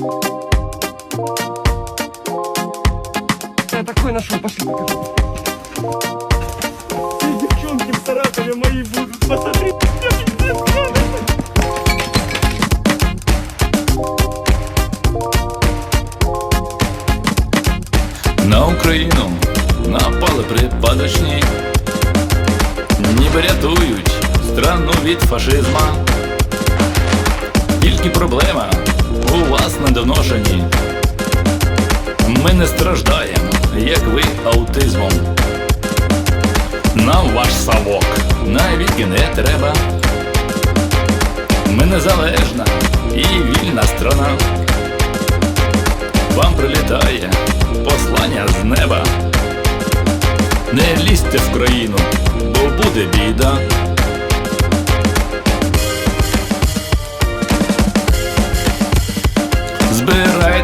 Я такой нашел, пошли покажу. Все девчонки в Саратове мои будут. Посмотри, я. На Україну напали припадочні, ніби рятують страну від фашизма. Тільки проблема у вас недоношені. Ми не страждаємо, як ви аутизмом. Нам ваш совок навіки не треба. Ми незалежна і вільна страна. Вам прилітає послання з неба. Не лізьте в країну, бо буде біда.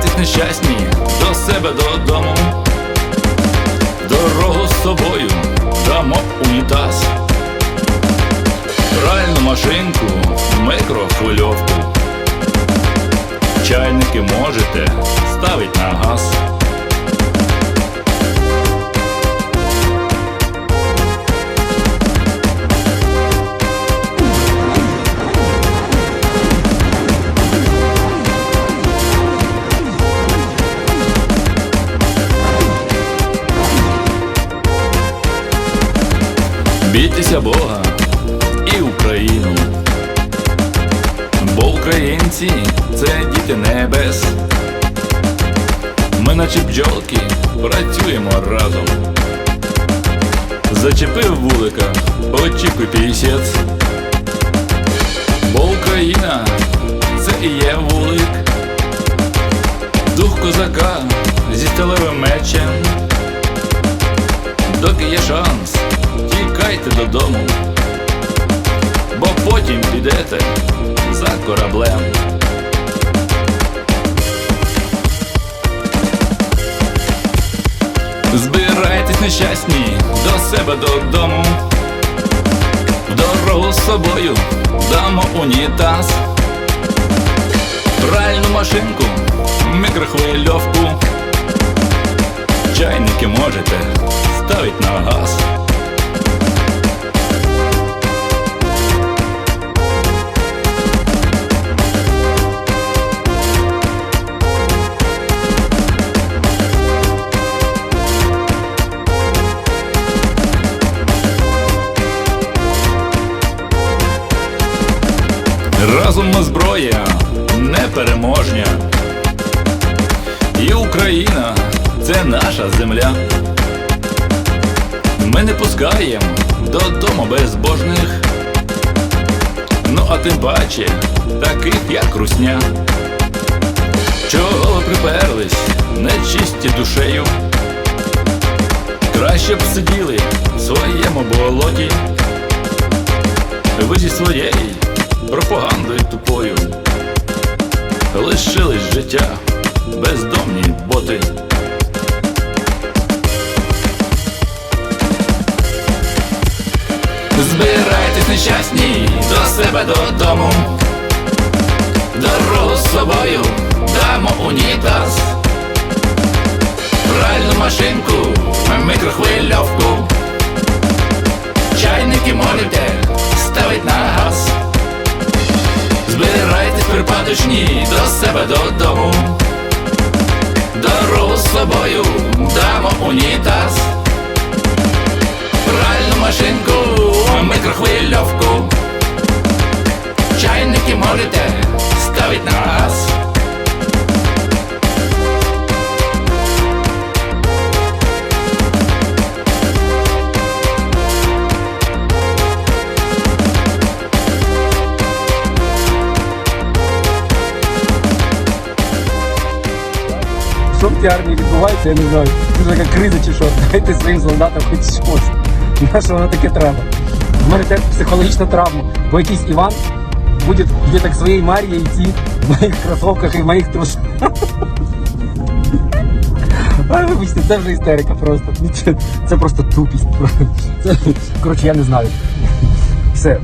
Збирайтесь нещасні до себе додому. Дорогу з собою дамо унітаз. Пральну машинку, микрохвильовку. Чайники можете ставить на газ. Бійтеся Бога і Україну. Бо українці це діти небес. Ми наче бджолки працюємо разом. Зачепив вулика, очікуй пісець. Бо Україна це і є вулик. Дух козака зі сталевим мечем. Доки є шанс, тікайте додому, бо потім підете за кораблем. Збирайтесь нещасні до себе додому. В дорогу з собою дамо унітаз, пральну машинку, мікрохвильовку. Чайники можете ставить на газ. Разом ми зброя непереможня. І Україна це наша земля. Ми не пускаємо додому безбожних. Ну а тим паче таких як русня. Чого приперлись, нечисті душею? Краще б сиділи в своєму болоті. Ви зі своєю пропагандою тупою лишились життя бездомні боти. Збирайтесь нещасні до себе додому. Дорогу з собою дамо унітаз. Пральну машинку, мікрохвильовку. Додому. Дорогу з собою дамо унітаз. Пральну машинку, Що в цій армії відбувається, я не знаю. Дуже така криза чи що. Дайте своїм солдатам хоч щось. На що воно таке треба? У мене теж психологічна травма. Бо якийсь Іван буде где-то к Марії йти в моїх кросовках і в моїх трусах. Ай, вибачте, це вже істерика просто. Це, це просто тупість. Це, коротше, я не знаю. Все.